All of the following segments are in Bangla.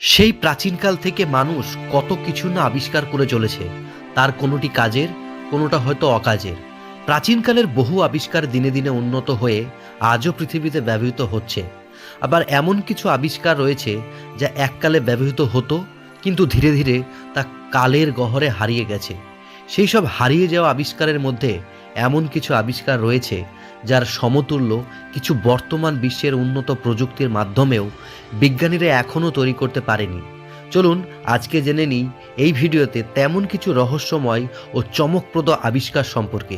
সেই প্রাচীনকাল থেকে মানুষ কত কিছু না আবিষ্কার করে চলেছে। তার কোনোটি কাজের, কোনোটা হয়তো অকাজের। প্রাচীনকালের বহু আবিষ্কার দিনে দিনে উন্নত হয়ে আজও পৃথিবীতে ব্যবহৃত হচ্ছে। আবার এমন কিছু আবিষ্কার রয়েছে যা এককালে ব্যবহৃত হতো, কিন্তু ধীরে ধীরে তা কালের গহরে হারিয়ে গেছে। সেই সব হারিয়ে যাওয়া আবিষ্কারের মধ্যে এমন কিছু আবিষ্কার রয়েছে যার সমতুল্য কিছু বর্তমান বিশ্বের উন্নত প্রযুক্তির মাধ্যমেও বিজ্ঞানীরা এখনও তৈরি করতে পারেনি। চলুন আজকে জেনে নিই এই ভিডিওতে তেমন কিছু রহস্যময় ও চমকপ্রদ আবিষ্কার সম্পর্কে।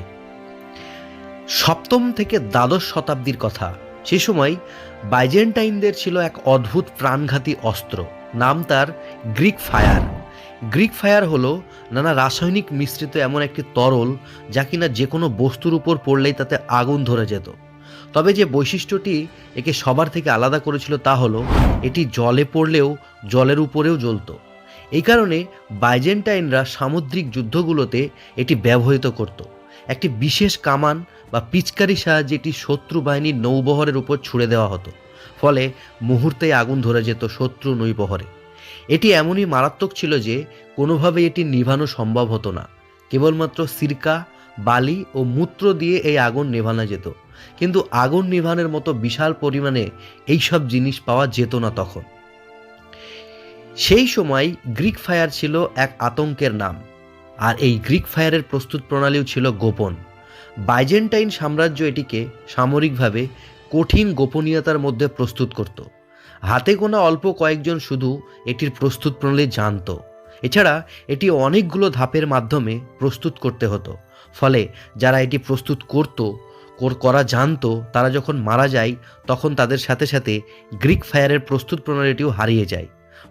সপ্তম থেকে দ্বাদশ শতাব্দীর কথা। সে সময় বাইজেন্টাইনদের ছিল এক অদ্ভুত প্রাণঘাতী অস্ত্র, নাম তার গ্রিক ফায়ার। গ্রিক ফায়ার হলো নানা রাসায়নিক মিশ্রিত এমন একটি তরল যা কিনা যে কোনো বস্তুর উপর পড়লেই তাতে আগুন ধরে যেত। তবে যে বৈশিষ্ট্যটি একে সবার থেকে আলাদা করেছিল তা হলো, এটি জলে পড়লেও জলের উপরেও জ্বলত। এই কারণে বাইজেন্টাইনরা সামুদ্রিক যুদ্ধগুলোতে এটি ব্যবহৃত করত। একটি বিশেষ কামান বা পিচকারির সাহায্যে এটি শত্রু বাহিনীর নৌবহরের উপর ছুড়ে দেওয়া হতো। ফলে মুহূর্তেই আগুন ধরে যেত শত্রু নৌবহরে। এটি এমনই মারাত্মক ছিল যে কোনোভাবে এটি নিভানো সম্ভব হতো না। কেবলমাত্র সিরকা, বালি ও মূত্র দিয়ে এই আগুন নেভানো যেত। কিন্তু আগুন নিভানোর মতো বিশাল পরিমাণে এইসব জিনিস পাওয়া যেত না তখন। সেই সময় গ্রিক ফায়ার ছিল এক আতঙ্কের নাম, আর এই গ্রিক ফায়ারের প্রস্তুত প্রণালীও ছিল গোপন। বাইজেন্টাইন সাম্রাজ্য এটিকে সামরিকভাবে কঠিন গোপনীয়তার মধ্যে প্রস্তুত করত। হাতে গোনা অল্প কয়েকজন শুধু এটির প্রস্তুত প্রণালী জানত। এছাড়া এটি অনেকগুলো ধাপের মাধ্যমে প্রস্তুত করতে হতো। ফলে যারা এটি প্রস্তুত করত, কর- জানতো, তারা যখন মারা যায়, তখন তাদের সাথে সাথে গ্রিক ফায়ারের প্রস্তুত প্রণালীটিও হারিয়ে যায়।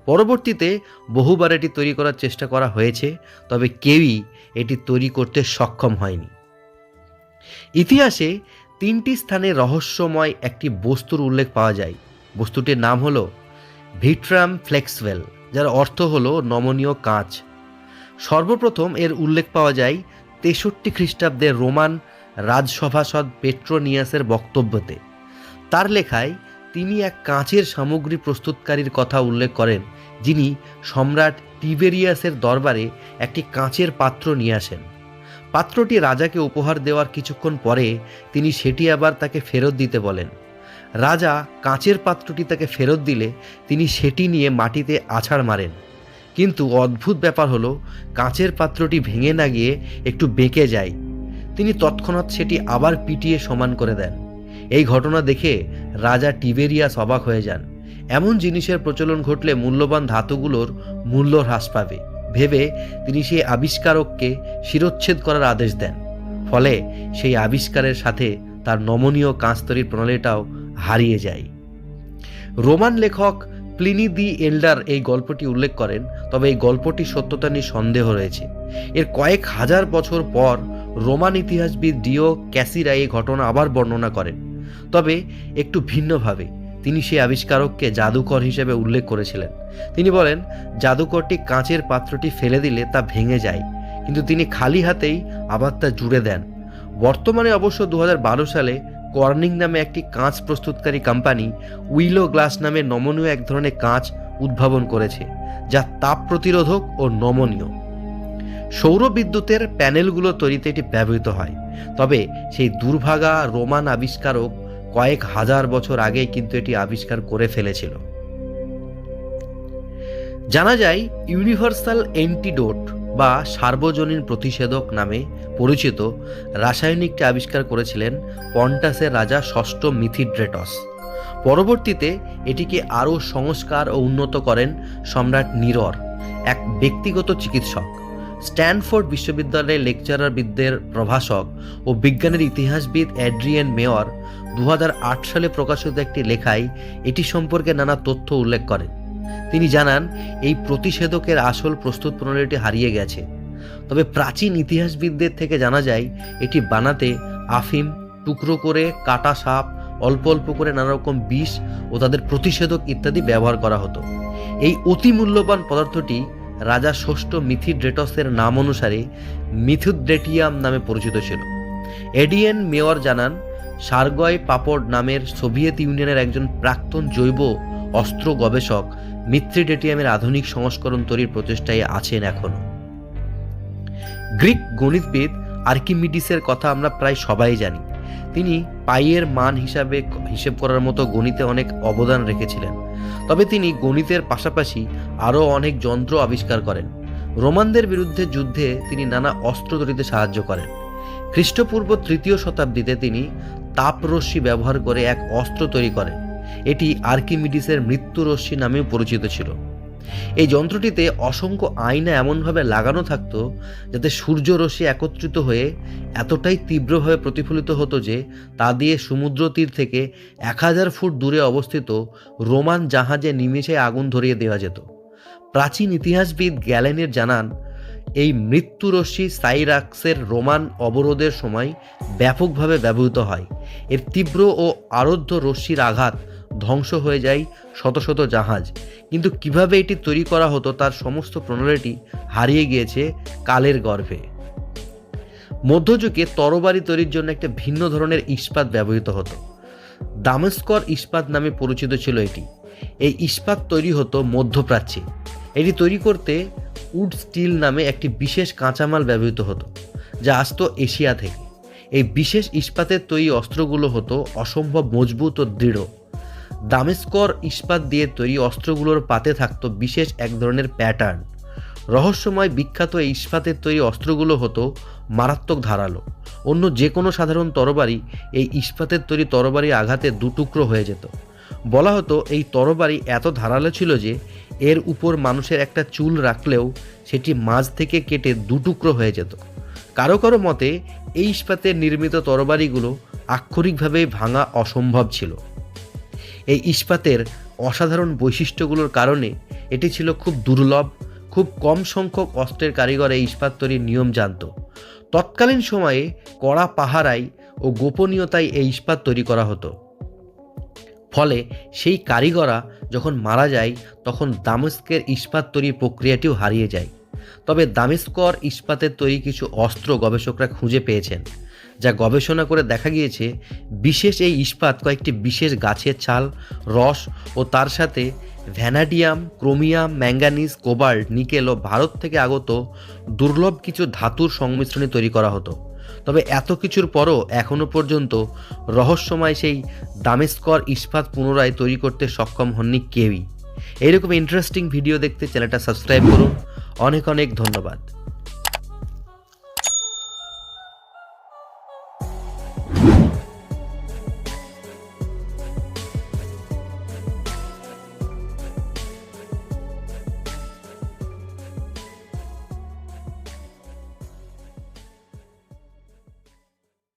পরবর্তীতে বহুবার এটি তৈরি করার চেষ্টা করা হয়েছে, তবে কেউই এটি তৈরি করতে সক্ষম হয়নি। ইতিহাসে তিনটি স্থানে রহস্যময় একটি বস্তুর উল্লেখ পাওয়া যায়। বস্তুটির নাম হলো ভিট্রাম ফ্লেক্সওয়েল, যার অর্থ হলো নমনীয় কাঁচ। সর্বপ্রথম এর উল্লেখ পাওয়া যায় তেষট্টি খ্রিস্টাব্দের রোমান রাজসভাসদ পেট্রোনিয়াসের বক্তব্যতে। তার লেখায় তিনি এক কাঁচের সামগ্রী প্রস্তুতকারীর কথা উল্লেখ করেন, যিনি সম্রাট টিবেরিয়াসের দরবারে একটি কাঁচের পাত্র নিয়ে আসেন। পাত্রটি রাজাকে উপহার দেওয়ার কিছুক্ষণ পরে তিনি সেটি আবার তাকে ফেরত দিতে বলেন। রাজা কাঁচের পাত্রটি তাকে ফেরত দিলে তিনি সেটি নিয়ে মাটিতে আছাড় মারেন। কিন্তু অদ্ভুত ব্যাপার হলো, কাঁচের পাত্রটি ভেঙে না গিয়ে একটু বেঁকে যায়। তিনি তৎক্ষণাৎ সেটি আবার পিটিয়ে সমান করে দেন। এই ঘটনা দেখে রাজা টিবেরিয়াস অবাক হয়ে যান। এমন জিনিসের প্রচলন ঘটলে মূল্যবান ধাতুগুলোর মূল্য হ্রাস পাবে। ভেবে তিনি সেই আবিষ্কারককে শিরোচ্ছেদ করার আদেশ দেন। ফলে সেই আবিষ্কারের সাথে তার নমনীয় কাঁচ তৈরির প্রণালীটাও হারিয়ে যায়। রোমান লেখক প্লিনি দি এল্ডার এই গল্পটি উল্লেখ করেন, তবে এই গল্পটি সত্যতা নিয়ে সন্দেহ রয়েছে। এর কয়েক হাজার বছর পর রোমান ইতিহাসবিদ ডিও ক্যাসিরা এই ঘটনা আবার বর্ণনা করেন। তবে একটু ভিন্নভাবে, তিনি সেই আবিষ্কারককে জাদুকর হিসেবে উল্লেখ করেছিলেন। তিনি বলেন, জাদুকরটি কাঁচের পাত্রটি ফেলে দিলে তা ভেঙে যায়, কিন্তু তিনি খালি হাতেই আবার তা জুড়ে দেন। বর্তমানে অবশ্য দু হাজার বারো সালে কর্নিং নামে একটি কাঁচ প্রস্তুতকারী কোম্পানি উইলো গ্লাস নামে নমনীয় এক ধরনের কাঁচ উদ্ভাবন করেছে, যা তাপ প্রতিরোধক ও নমনীয়। সৌর বিদ্যুতের প্যানেলগুলো তৈরিতে এটি ব্যবহৃত হয়, তবে সেই দুর্ভাগা রোমান আবিষ্কারক কয়েক হাজার বছর আগেই কিন্তু এটি আবিষ্কার করে ফেলেছিল। জানা যায়, ইউনিভার্সাল অ্যান্টিডোট বা সার্বজনীন প্রতিষেধক নামে পরিচিত, রাসায়নিকটি আবিষ্কার করেছিলেন পন্টাসের রাজা ষষ্ঠ মিথিড্রেটস। পরবর্তীতে এটিকে আরও সংস্কার ও উন্নত করেন সম্রাট নিরর, এক ব্যক্তিগত চিকিৎসক। স্ট্যানফোর্ড বিশ্ববিদ্যালয়ের লেকচারারবিদদের প্রভাষক ও বিজ্ঞানের ইতিহাসবিদ অ্যাড্রিয়ান মেয়র দু হাজার আট সালে প্রকাশিত একটি লেখায় এটি সম্পর্কে নানা তথ্য উল্লেখ করেন। তিনি জানান, এই প্রতিষেধকের আসল প্রস্তুত প্রণালীটি হারিয়ে গেছে। তবে প্রাচীন ইতিহাসবিদদের থেকে জানা যায়, এটি বানাতে আফিম, টুকরো করে কাটা সাপ, অল্প অল্প করে নানা রকম বিষ ও তাদের প্রতিষেধক ইত্যাদি ব্যবহার করা হতো। এই অতি মূল্যবান পদার্থটি রাজা ষষ্ঠ মিথিড্রেটসের নাম অনুসারে মিথুড্রেটিয়াম নামে পরিচিত ছিল। এডিএন মেয়র জানান, সার্গয় পাপড় নামের সোভিয়েত ইউনিয়নের একজন প্রাক্তন জৈব অস্ত্র গবেষক মিথ্রিডেটিয়ামের আধুনিক সংস্করণ তৈরির প্রচেষ্টায় আছেন এখনও। গ্রিক গণিতবিদ আর্কিমিডিসের কথা আমরা প্রায় সবাই জানি। তিনি পাইয়ের মান হিসাবে হিসেব করার মতো গণিতে অনেক অবদান রেখেছিলেন। তবে তিনি গণিতের পাশাপাশি আরও অনেক যন্ত্র আবিষ্কার করেন। রোমানদের বিরুদ্ধে যুদ্ধে তিনি নানা অস্ত্র তৈরিতে সাহায্য করেন। খ্রিস্টপূর্ব তৃতীয় শতাব্দীতে তিনি তাপরশ্মি ব্যবহার করে এক অস্ত্র তৈরি করেন। এটি আর্কিমিডিসের মৃত্যুরশ্মি নামেও পরিচিত ছিল। এই যন্ত্রটিতে অসংখ্য আয়না এমনভাবে লাগানো থাকত যাতে সূর্যরশ্মি একত্রিত হয়ে এতটাই তীব্রভাবে প্রতিফলিত হতো যে তা দিয়ে সমুদ্র তীর থেকে এক হাজার ফুট দূরে অবস্থিত রোমান জাহাজে নিমেষে আগুন ধরিয়ে দেওয়া যেত। প্রাচীন ইতিহাসবিদ গ্যালেনের জানান, এই মৃত্যুরশ্মি সাইরাক্সের রোমান অবরোধের সময় ব্যাপকভাবে ব্যবহৃত হয়। এর তীব্র ও আরোধ্য রশ্মির আঘাত ধ্বংস হয়ে যায় শত শত জাহাজ। কিন্তু কীভাবে এটি তৈরি করা হতো তার সমস্ত প্রণালীটি হারিয়ে গিয়েছে কালের গর্ভে। মধ্যযুগে তরবারি তৈরির জন্য একটা ভিন্ন ধরনের ইস্পাত ব্যবহৃত হতো। দামেস্কর ইস্পাত নামে পরিচিত ছিল এটি। এই ইস্পাত তৈরি হতো মধ্যপ্রাচ্যে। এটি তৈরি করতে উড স্টিল নামে একটি বিশেষ কাঁচামাল ব্যবহৃত হতো, যা আসতো এশিয়া থেকে। এই বিশেষ ইস্পাতের তৈরি অস্ত্রগুলো হতো অসম্ভব মজবুত ও দৃঢ়। দামেস্কর ইস্পাত দিয়ে তৈরি অস্ত্রগুলোর পাতে থাকত বিশেষ এক ধরনের প্যাটার্ন। রহস্যময় বিখ্যাত এই ইস্পাতের তৈরি অস্ত্রগুলো হতো মারাত্মক ধারালো। অন্য যে কোনো সাধারণ তরবারি এই ইস্পাতের তৈরি তরবারি আঘাতে দুটুকরো হয়ে যেত। বলা হতো এই তরবারি এত ধারালো ছিল যে এর উপর মানুষের একটা চুল রাখলেও সেটি মাঝ থেকে কেটে দুটুকরো হয়ে যেত। কারও কারও মতে এই ইস্পাতের নির্মিত তরবারিগুলো আক্ষরিকভাবে ভাঙা অসম্ভব ছিল। এই ইস্পাতের অসাধারণ বৈশিষ্ট্যগুলোর কারণে এটি ছিল খুব দুর্লভ, খুব কম সংখ্যক অস্ত্রের কারিগর এই ইস্পাত তৈরির নিয়ম জানত। তৎকালীন সময়ে কড়া পাহারাই ও গোপনীয়তায় এই ইস্পাত তৈরি করা হতো। ফলে সেই কারিগরা যখন মারা যায়, তখন দামেস্কের ইস্পাত তৈরির প্রক্রিয়াটিও হারিয়ে যায়। তবে দামেস্কর ইস্পাতের তৈরি কিছু অস্ত্র গবেষকরা খুঁজে পেয়েছেন। যা গবেষণা করে দেখা গিয়েছে, বিশেষ এই ইস্পাত কয়েকটি বিশেষ গাছের ছাল, রস ও তার সাথে vanadium, chromium, manganese, cobalt, nickel ও ভারত থেকে আগত দুর্লভ কিছু ধাতুর সংমিশ্রণে তৈরি করা হতো। তবে এত কিছুর পরও এখনও পর্যন্ত রহস্যময় সেই দামেস্কর ইস্পাত পুনরায় তৈরি করতে সক্ষম হননি কেউই। এইরকম ইন্টারেস্টিং ভিডিও দেখতে চ্যানেলটা সাবস্ক্রাইব করুন। অনেক অনেক ধন্যবাদ।